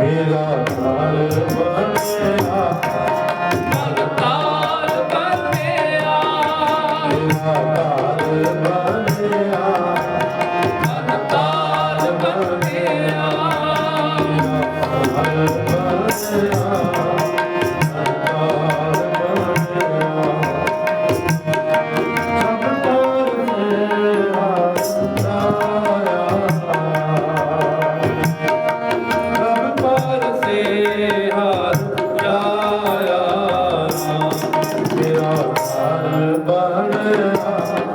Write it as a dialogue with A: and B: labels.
A: We love Hallelujah. ਆਧਾਰ ਬਣਿਆ